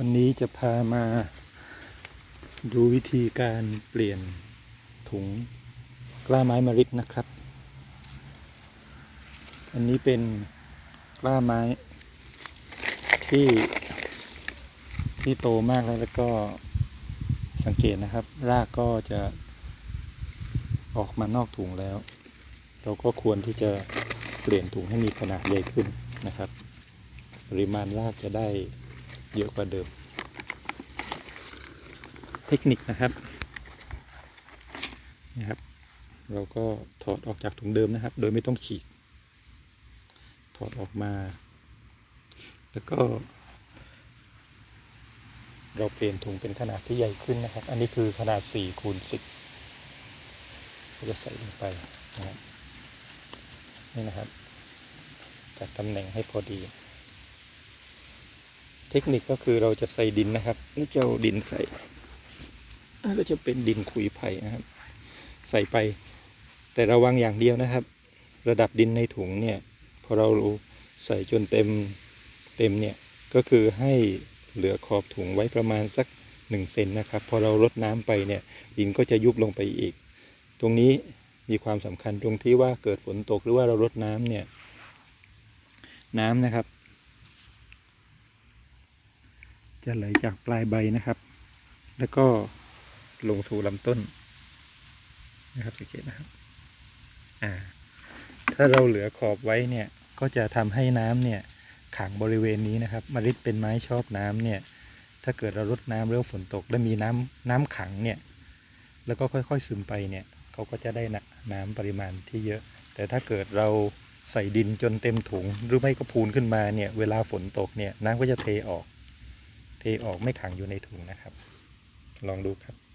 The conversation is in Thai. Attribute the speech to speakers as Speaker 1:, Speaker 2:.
Speaker 1: วันนี้จะพามาดูวิธีการเปลี่ยนถุงกล้าไม้มะริดนะครับ อันนี้เป็นกล้าไม้ที่ที่โตมากแล้วแล้วก็สังเกตนะครับ รากก็จะออกมานอกถุงแล้ว เราก็ควรที่จะเปลี่ยนถุงให้มีขนาดใหญ่ขึ้นนะครับ ปริมาณรากจะได้ เยอะกว่าเดิม เทคนิคนะครับนะครับ เราก็ถอดออกจากถุงเดิมนะครับ โดยไม่ต้องฉีก ถอดออกมา แล้วก็ เราเปลี่ยนถุงเป็นขนาดที่ใหญ่ขึ้นนะครับ อันนี้คือขนาด4คูณ10ก็จะใส่ลงไปนะครับนี่นะครับจัดตำแหน่งให้พอดี เทคนิคก็คือเราจะใส่ดินนะครับนี่จะเอาดินใส่ก็จะเป็นดินขุยไผ่นะครับ ใส่ไป แต่ระวังอย่างเดียวนะครับ ระดับดินในถุงเนี่ยพอเราใส่จนเต็มเต็มเนี่ยก็คือให้เหลือขอบถุงไว้ประมาณสักหนึ่งเซนนะครับ พอเราลดน้ำไปเนี่ยดินก็จะยุบลงไปอีก ตรงนี้มีความสำคัญตรงที่ว่าเกิดฝนตกหรือว่าเราลดน้ำเนี่ยน้ำนะครับ จะไหลจากปลายใบนะครับ แล้วก็ลงสู่ลำต้นนะครับสังเกตนะครับ อ่า ถ้าเราเหลือขอบไว้เนี่ย ก็จะทำให้น้ำเนี่ยขังบริเวณนี้นะครับมะริดเป็นไม้ชอบน้ำเนี่ย ถ้าเกิดเราลดน้ำแล้วฝนตก แล้วมีน้ำน้ำขังเนี่ย แล้วก็ค่อยๆซึมไปเนี่ยเขาก็จะได้นะน้ำปริมาณที่เยอะ แต่ถ้าเกิดเราใส่ดินจนเต็มถุง หรือไม่ก็พูนขึ้นมาเนี่ย เวลาฝนตกเนี่ย น้ำก็จะเทออก เทออกไม่ขังอยู่ในถุงนะครับ ลองดูครับ